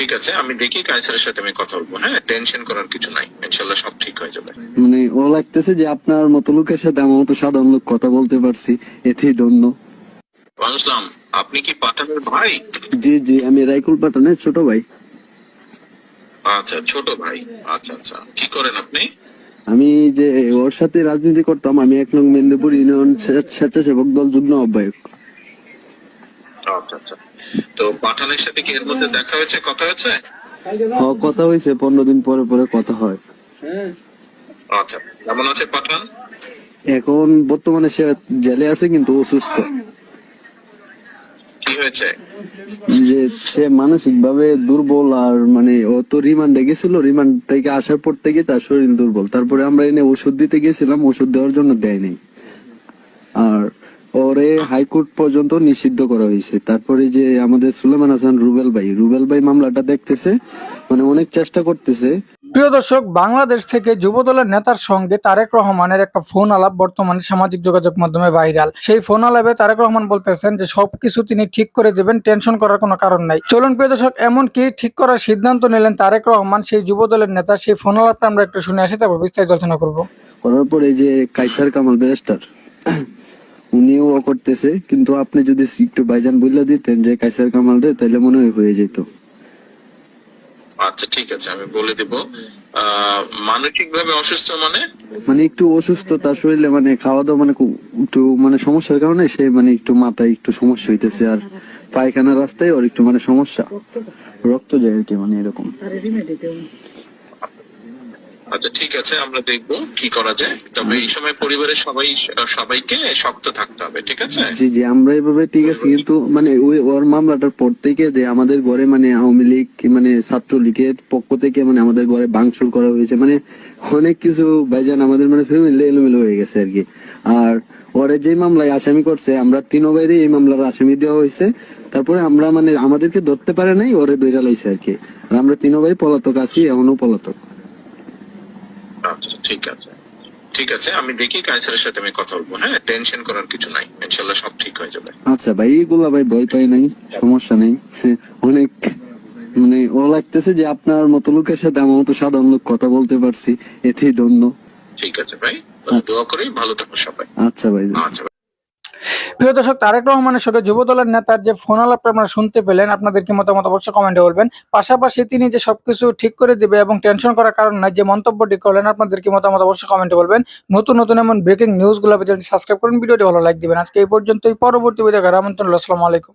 ঠিক আছে আমি দেখি কাইসারের সাথে আমি কথা বলব হ্যাঁ? টেনশন করার কিছু নাই ইনশাল্লাহ সব ঠিক হয়ে যাবে। মানে ও লাগতেছে যে আপনার মতো লোকের সাথে আমার মতো সাধারণ লোক কথা বলতে পারছি এতেই ধন্য। আসলাম আপনি কি পাঠানের ভাই? জি জি আমি রাইকুল পাঠানের ছোট ভাই। আচ্ছা ছোট ভাই আচ্ছা আচ্ছা। কি করেন আপনি? আমি যে ওর সাথে রাজনীতি করতাম আমি এক নং মেদিনীপুর ইউনিয়ন স্বেচ্ছাসেবক দল যুগ্ম আহ্বায়ক। আচ্ছা আচ্ছা। তো পাঠানের সাথে কি এর মধ্যে দেখা হয়েছে কথা হয়েছে? কথা হয়েছে পনেরো দিন পরে পরে কথা হয়। আচ্ছা কেমন আছে পাঠান? এখন বর্তমানে সে জেলে আছে কিন্তু অসুস্থ কি হয়েছে? যে সে মানসিক ভাবে দুর্বল আর মানে ও তো রিমান্ডে গেছিল রিমান্ড থেকে আসার পর থেকে তার শরীর দুর্বল। তারপরে আমরা এনে ওষুধ দিতে গেছিলাম ওষুধ দেওয়ার জন্য দেয় নাই। আর ওরে হাইকোর্ট পর্যন্ত নিষিদ্ধ করা হয়েছে। তারপরে যে আমাদের সুলেমান হাসান রুবেল ভাই রুবেল ভাই মামলাটা দেখতেছে মানে অনেক চেষ্টা করতেছে। প্রিয় দর্শক বাংলাদেশ থেকে যুবদলের নেতার সঙ্গে তারেক রহমানের একটা ফোন আলাপ বর্তমানে সামাজিক যোগাযোগ মাধ্যমে ভাইরাল। সেই ফোন আলাপে তারেক রহমান বলতেছেন যে সবকিছু তিনি ঠিক করে দেবেন টেনশন করার কোনো কারণ নাই। চলুন প্রিয় দর্শক এমন কি ঠিক করার সিদ্ধান্ত নিলেন তারেক রহমান সেই যুবদলের নেতা সেই ফোন আলাপটা আমরা একটু শুনে আসি তারপর বিস্তারিত আলোচনা করব। করার পরে যে কাইসার কামাল ব্যারিস্টার উনিও করতেছে কিন্তু আপনি যদি একটু বাইজান বললে দিতেন যে কাইসার কামাল রে তাহলে মনে হয় হয়ে যেত। আচ্ছা ঠিক আছে আমি বলে দিব। মানসিক ভাবে অসুস্থ মানে? মানে একটু অসুস্থ তার শরীরে মানে খাওয়া দাওয়া মানে একটু মানে সমস্যার কারণে সে মানে একটু মাথায় একটু সমস্যা হইতেছে আর পায়খানা রাস্তায় ওর একটু মানে সমস্যা। রক্ত যায় আর কি মানে এরকম। আচ্ছা ঠিক আছে, আমরা দেখব কি করা যায়। তবে এই সময় পরিবারের সবাই, সবাইকে শক্ত থাকতে হবে, ঠিক আছে? জি জি, আমরা এভাবে ঠিক আছে, কিন্তু মানে ওই ওর মামলাটার পর থেকে যে আমাদের ঘরে মানে আওয়ামী লীগ মানে ছাত্রলীগের পক্ষ থেকে মানে আমাদের ঘরে ভাঙচুর করা হয়েছে মানে অনেক কিছু ভাইজান আমাদের মানে ফ্যামিলি এলোমেলো হয়ে গেছে আর কি। আর ওরে যে মামলায় আসামি করছে, আমরা তিন বাইরে এই মামলার আসামি দেওয়া হয়েছে। তারপরে আমরা মানে আমাদেরকে ধরতে পারে নাই, ওরে দৈরা লাইছে আর কি। আর আমরা তিন ভাই পলাতক আছি, এমনও পলাতক। ঠিক আছে। ঠিক আছে আমি দেখি কাইসারের সাথে আমি কথা বলব হ্যাঁ? টেনশন করার কিছু নাই। ইনশাল্লাহ সব ঠিক হয়ে যাবে। আচ্ছা ভাই এগুলা ভাই ভয় পাই নাই সমস্যা নেই। অনেক মানে ও লাগতেছে যে আপনার মতো লোকের সাথে আমার মতো সাধারণ লোক কথা বলতে পারছি এতেই ধন্য। ঠিক আছে ভাই দোয়া করি ভালো থাকো সবাই। আচ্ছা ভাই। আচ্ছা প্রিয় দর্শক, তারেক রহমানের সঙ্গে যুব দলের নেতার যে ফোন আলাপটা আপনারা শুনতে পেলেন, আপনাদের কি মতামত অবশ্যই কমেন্টে বলবেন। পাশাপাশি তিনি যে সবকিছু ঠিক করে দিবে এবং টেনশন করার কারণ যে মন্তব্যটি করলেন, আপনাদের কি মতামত অবশ্যই কমেন্টে বলবেন। নতুন নতুন এমন ব্রেকিং নিউজগুলো সাবস্ক্রাইব করুন, ভিডিওটি ভালো লাইক দিবেন। আজকে এই পর্যন্তই, পরবর্তী ভিডিও আমন্ত্রণ আসসালামু আলাইকুম।